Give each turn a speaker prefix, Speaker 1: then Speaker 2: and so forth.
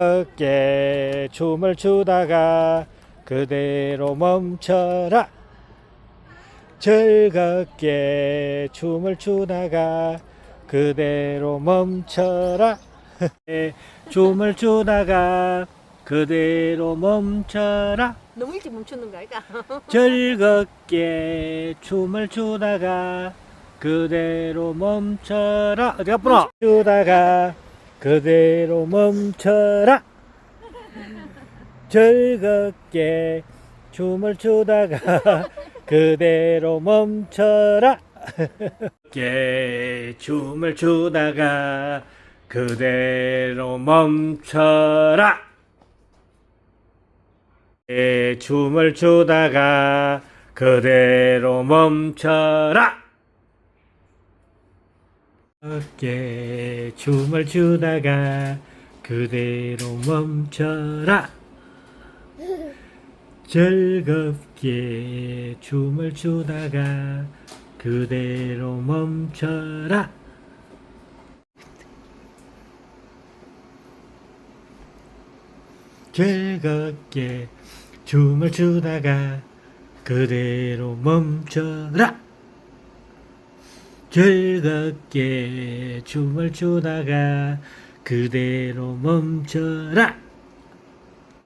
Speaker 1: 즐겁게 춤을 추다가 그대로 멈춰라. 즐겁게 춤을 추다가 그대로 멈춰라. 춤을 추다가 그대로 멈춰라.
Speaker 2: 너무 일찍 멈추는 거 아이가?
Speaker 1: 즐겁게 춤을 추다가 그대로 멈춰라. 어디 가쁘노 추다가 그대로 멈춰라. 즐겁게 춤을 추다가 그대로 멈춰라. 즐겁게 춤을 추다가 그대로 멈춰라. 에, 춤을 추다가 그대로 멈춰라 어깨 춤을 추다가 그대로 멈춰라. 즐겁게 춤을 추다가 그대로 멈춰라. 즐겁게 춤을 추다가 그대로 멈춰라 즐겁게 춤을 추다가 그대로 멈춰라